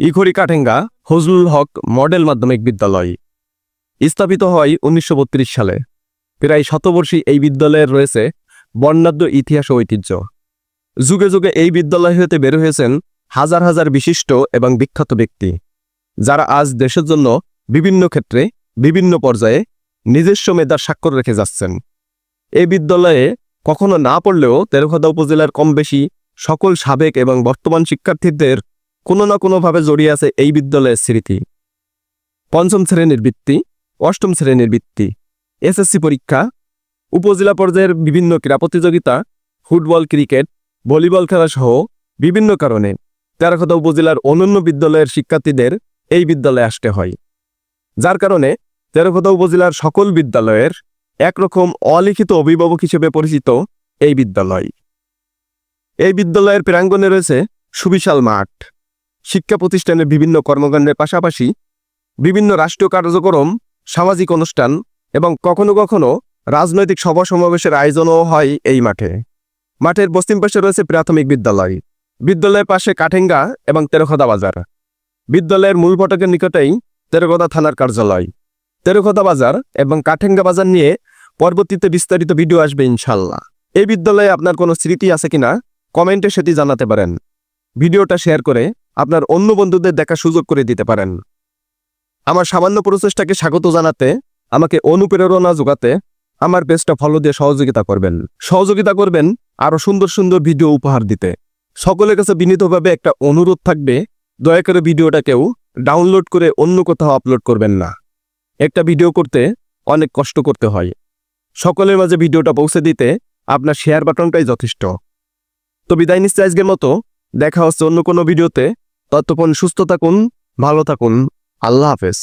ইখরি কাঠেঙ্গা ফজলুল হক model মাধ্যমিক বিদ্যালয়। স্থাপিত হয় উনিশশো বত্রিশ সালে। প্রায় শতবর্ষী এই বিদ্যালয়ের রয়েছে বর্ণাঢ্য ইতিহাস ও ঐতিহ্য। যুগে যুগে এই বিদ্যালয় হতে বের হয়েছেন হাজার হাজার বিশিষ্ট এবং বিখ্যাত ব্যক্তি, যারা আজ দেশের জন্য বিভিন্ন ক্ষেত্রে বিভিন্ন পর্যায়ে নিজস্ব মেধার স্বাক্ষর রেখে যাচ্ছেন। এই বিদ্যালয়ে কখনো না পড়লেও তেরখদা উপজেলার কম বেশি সকল সাবেক এবং বর্তমান শিক্ষার্থীদের কোনো না কোনোভাবে জড়িয়ে আছে এই বিদ্যালয়ের স্মৃতি। পঞ্চম শ্রেণির বৃত্তি, অষ্টম শ্রেণির বৃত্তি, এসএসসি পরীক্ষা, উপজেলা পর্যায়ের বিভিন্ন ক্রীড়া প্রতিযোগিতা, ফুটবল, ক্রিকেট, ভলিবল খেলা সহ বিভিন্ন কারণে তেরাখদা উপজেলার অনন্য বিদ্যালয়ের শিক্ষার্থীদের এই বিদ্যালয়ে আসতে হয়। যার কারণে তেরখদা উপজেলার সকল বিদ্যালয়ের একরকম অলিখিত অভিভাবক হিসেবে পরিচিত এই বিদ্যালয়। এই বিদ্যালয়ের প্রাঙ্গণে রয়েছে সুবিশাল মাঠ। শিক্ষা প্রতিষ্ঠানের বিভিন্ন কর্মকাণ্ডের পাশাপাশি বিভিন্ন রাষ্ট্রীয় কার্যক্রম, সামাজিক অনুষ্ঠান এবং কখনো কখনো রাজনৈতিক সভা সমাবেশের আয়োজনও হয় এই মাঠে। মাঠের পশ্চিম পাশে রয়েছে প্রাথমিক বিদ্যালয়। বিদ্যালয়ের পাশে কাঠেঙ্গা এবং তেরখদা বাজার। বিদ্যালয়ের মূল ফটকের নিকটেই তেরখদা থানার কার্যালয়। তেরখদা বাজার এবং কাঠেঙ্গা বাজার নিয়ে পরবর্তীতে বিস্তারিত ভিডিও আসবে ইনশাল্লাহ এই বিদ্যালয়ে আপনার কোনো স্মৃতি আছে কিনা? কমেন্টে সেটি জানাতে পারেন। ভিডিওটা শেয়ার করে আপনার অন্য বন্ধুদের দেখা সুযোগ করে দিতে পারেন। আমার সামান্য প্রচেষ্টাকে স্বাগত জানাতে, আমাকে অনুপ্রেরণা যোগাতে আমার পেজটা ফলো দিয়ে সহযোগিতা করবেন। সহযোগিতা করবেন আরও সুন্দর সুন্দর ভিডিও উপহার দিতে। সকলের কাছে বিনীতভাবে একটা অনুরোধ থাকবে, দয়া করে ভিডিওটা কেউ ডাউনলোড করে অন্য কোথাও আপলোড করবেন না। একটা ভিডিও করতে অনেক কষ্ট করতে হয়। সকলের মাঝে ভিডিওটা পৌঁছে দিতে আপনার শেয়ার বাটনটাই যথেষ্ট। তো বিদায় নিচ্ছে আজকের মতো। দেখা হচ্ছে অন্য কোনো ভিডিওতে। ততক্ষণ সুস্থ থাকুন ভালো থাকুন। আল্লাহ হাফেজ।